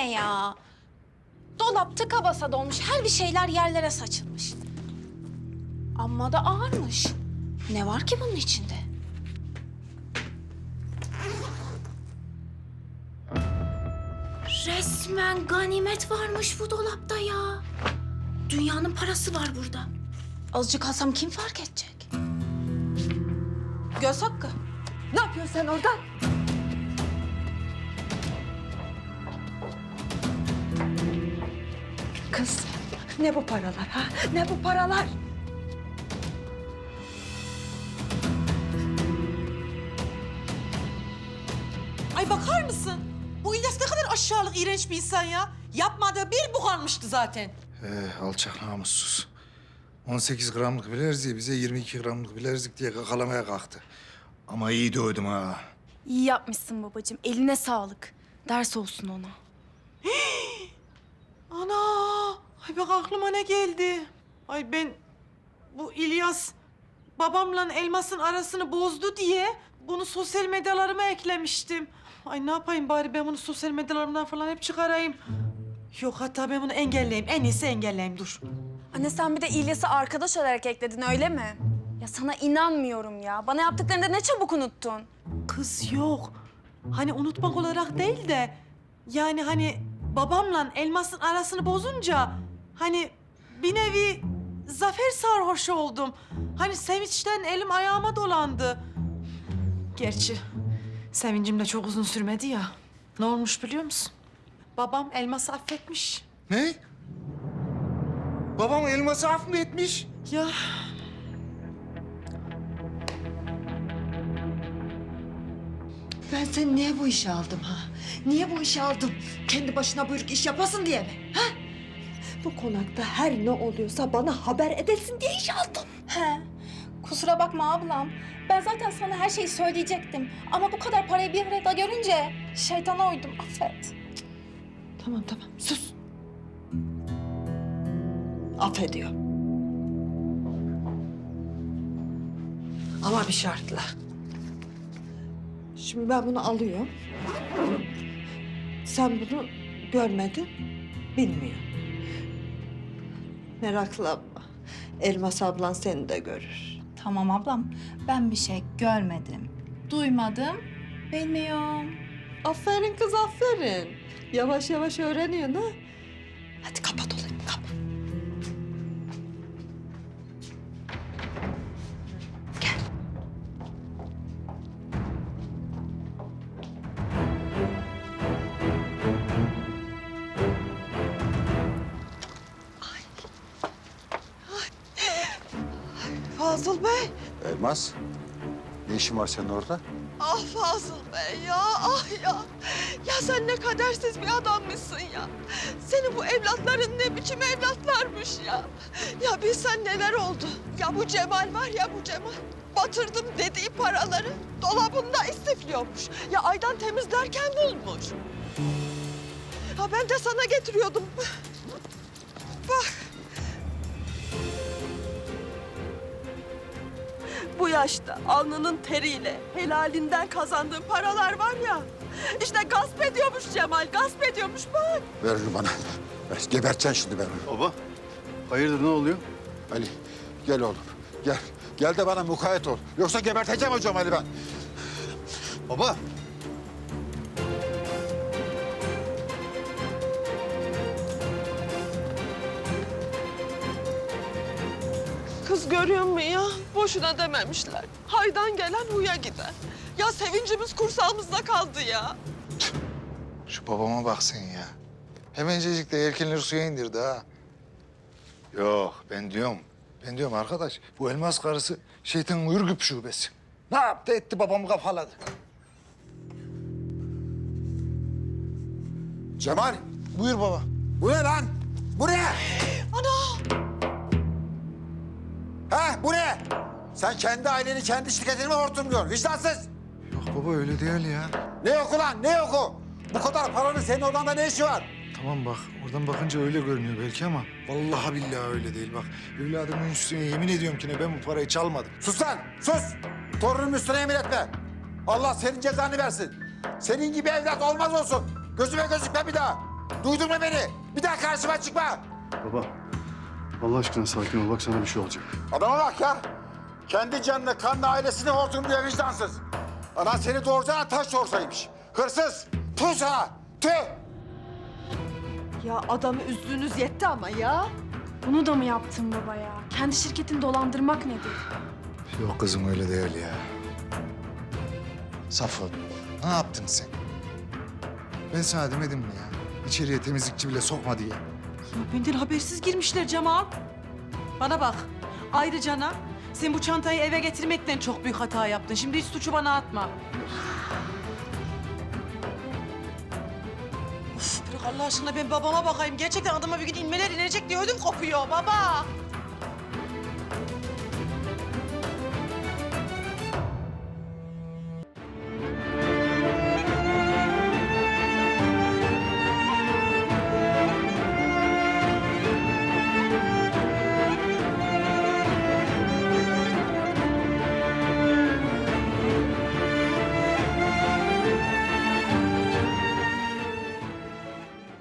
ne ya? Dolap tıka basa dolmuş. Her bir şeyler yerlere saçılmış. Amma da ağırmış. Ne var ki bunun içinde? Resmen ganimet varmış bu dolapta ya. Dünyanın parası var burada. Azıcık alsam kim fark edecek? Göz hakkı. Ne yapıyorsun sen orada? Kız, ne bu paralar ha? Ne bu paralar? Ay bakar mısın? Bu İlyas ne kadar aşağılık, iğrenç bir insan ya. Yapmadığı bir bu kalmıştı zaten. Eh, alçak namussuz. 18 gramlık bilerziği bize 22 gramlık bilerzik diye kakalamaya kalktı. Ama iyi dövdüm ha. İyi yapmışsın babacığım. Eline sağlık. Ders olsun ona. Ana! Ay bak aklıma ne geldi. Ay ben bu İlyas babamla elmasın arasını bozdu diye bunu sosyal medyalarıma eklemiştim. Ay ne yapayım bari ben bunu sosyal medyalarımdan falan hep çıkarayım. Yok hatta ben bunu engelleyeyim. En iyisi engelleyeyim dur. Anne sen bir de İlyas'ı arkadaş olarak ekledin öyle mi? Ya sana inanmıyorum ya. Bana yaptıklarını da ne çabuk unuttun. Kız yok. Hani unutmak olarak değil de yani hani babamla elmasın arasını bozunca hani bir nevi zafer sarhoşu oldum. Hani sevinçten elim ayağıma dolandı. Gerçi sevincim de çok uzun sürmedi ya. Ne olmuş biliyor musun? Babam elması affetmiş. Ne? Babam elması af mı etmiş? Ya Ben seni niye bu işe aldım ha? Niye bu işe aldım? Kendi başına buyruk iş yapasın diye mi? Ha? Bu konakta her ne oluyorsa bana haber edesin diye iş aldım. He. Kusura bakma ablam. Ben zaten sana her şeyi söyleyecektim. Ama bu kadar parayı bir arada görünce şeytana uydum. Affet. Tamam tamam sus. Affediyor. Ama bir şartla. Şimdi ben bunu alıyorum. Sen bunu görmedin, bilmiyor. Meraklanma. Elmas ablan seni de görür. Tamam ablam. Ben bir şey görmedim. Duymadım. Bilmiyorum. Aferin kız aferin. Yavaş yavaş öğreniyorsun ha. Hadi kapat olayım Fazıl Bey. Elmas, ne işin var senin orada? Ah Fazıl Bey ya, ah ya. Ya sen ne kadersiz bir adammışsın ya. Senin bu evlatların ne biçim evlatlarmış ya. Ya bilsen neler oldu. Ya bu Cemal var ya bu Cemal. Batırdım dediği paraları dolabında istifliyormuş. Ya aydan temizlerken bulmuş. Ya ben de sana getiriyordum. Bak. Bu yaşta alnının teriyle helalinden kazandığın paralar var ya. İşte gasp ediyormuş Cemal, gasp ediyormuş bak. Ver onu bana. Ver, geberteceksin şimdi ben onu. Baba, hayırdır ne oluyor? Ali, gel oğlum. Gel. Gel de bana mukayyet ol. Yoksa geberteceğim hocam Ali ben. Baba, Kız görüyor musun ya? Boşuna dememişler. Haydan gelen huya gider. Ya sevincimiz kursağımızda kaldı ya. Şu babama bak sen ya. Hemencecik de yelkenleri suya indirdi ha. Yok ben diyorum. Ben diyorum arkadaş bu elmas karısı şeytanın ürgüp şubesi. Ne yaptı etti babamı kafaladı. Cemal, Buyur baba. bu ne lan? Bu ne? Bu ne? Sen kendi aileni, kendi şirketini mi hortumluyorsun? Vicdansız. Yok baba öyle değil ya. Ne yok ulan, ne yok o? Bu kadar paranın senin odanda ne işi var? Tamam bak oradan bakınca öyle görünüyor belki ama vallahi billahi öyle değil bak. Evladımın üstüne yemin ediyorum ki ne ben bu parayı çalmadım. Sus lan, sus! Torunun üstüne yemin etme. Allah senin cezanı versin. Senin gibi evlat olmaz olsun. Gözüme gözükme bir daha. Duydun mu beni? Bir daha karşıma çıkma. Baba, Allah aşkına sakin ol. Bak sana bir şey olacak. Adama bak ya. Kendi canını, kanlı ailesini hortumluyor vicdansız. Anan seni doğuracağına taş doğursaymış. Hırsız. Tüh sana. Tüh. Ya adamı üzdüğünüz yetti ama ya. Bunu da mı yaptın baba ya? Kendi şirketini dolandırmak nedir? Yok kızım öyle değil ya. Safo, ne yaptın sen? Ben sana demedim mi ya? İçeriye temizlikçi bile sokma diye. Ya benden habersiz girmişler Cemal. Bana bak. Ayrıca ana, sen bu çantayı eve getirmekten çok büyük hata yaptın. Şimdi hiç suçu bana atma. Of bırak Allah aşkına ben babama bakayım. Gerçekten adama bir gün inmeler inecek diye ödüm kopuyor baba.